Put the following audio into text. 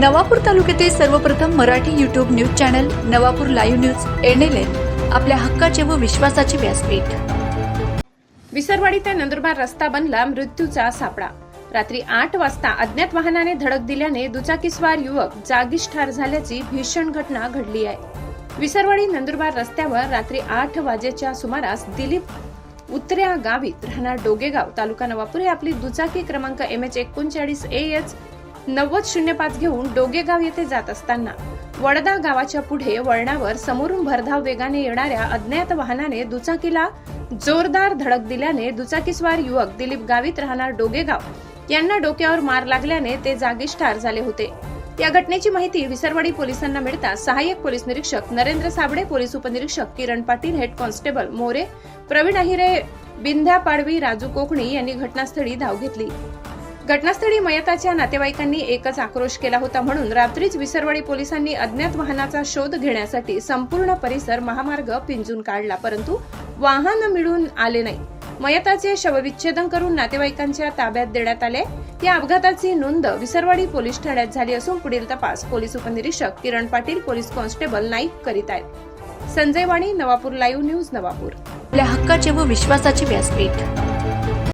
नवापूर तालुक्यातील सर्वप्रथम Marathi YouTube news channel Navapur live news NLN आपल्या हक्काचे व विश्वासाचे व्यासपीठ. विसरवाडी ते नंदुरबार रस्ता बनला मृत्यूचा सापळा रात्री आठ वाजता अज्ञात वाहनाने धडक दिल्याने दुचाकीस्वार युवक जागीच ठार झाल्याची भीषण घटना घडली आहे. विसरवाडी नंदुरबार रस्त्यावर रात्री आठ वाजेच्या सुमारास दिलीप उतऱ्या गावीत राहणार डोगेगाव तालुका नवापूर हे आपली दुचाकी क्रमांक एम एच एकोणचाळीस ए एच नव्वद शून्य पाच घेऊन डोगेगाव येथे जात असताना वडदा गावाच्या पुढे वळणावर समोरून भरधाव वेगाने येणाऱ्या अज्ञात वाहनाने दुचाकीला जोरदार धडक दिल्याने दुचाकीस्वार युवक दिलीप गावित राहणार डोगेगाव यांना डोक्यावर मार लागल्याने ते जागीच ठार झाले होते. या घटनेची माहिती विसरवाडी पोलिसांना मिळताच सहाय्यक पोलीस निरीक्षक नरेंद्र साबडे पोलीस उपनिरीक्षक किरण पाटील हेड कॉन्स्टेबल मोरे प्रवीण अहिरे बिंध्या पाडवी राजू कोकणी यांनी घटनास्थळी धाव घेतली. घटनास्थळी मयताच्या नातेवाईकांनी एकच आक्रोश केला होता म्हणून रात्रीच विसरवाडी पोलिसांनी अज्ञात वाहनाचा शोध घेण्यासाठी संपूर्ण परिसर महामार्ग पिंजून काढला परंतु वाहन मिळून आले नाही. मयताचे शवविच्छेदन करून नातेवाईकांच्या ताब्यात देण्यात आले. या अपघाताची नोंद विसरवाडी पोलीस ठाण्यात झाली असून पुढील तपास पोलीस उपनिरीक्षक किरण पाटील पोलीस कॉन्स्टेबल नाईक करीत आहेत. Sanjay Wani Navapur live news Navapur. आपल्या हक्काचे व विश्वासाचे व्यासपीठ.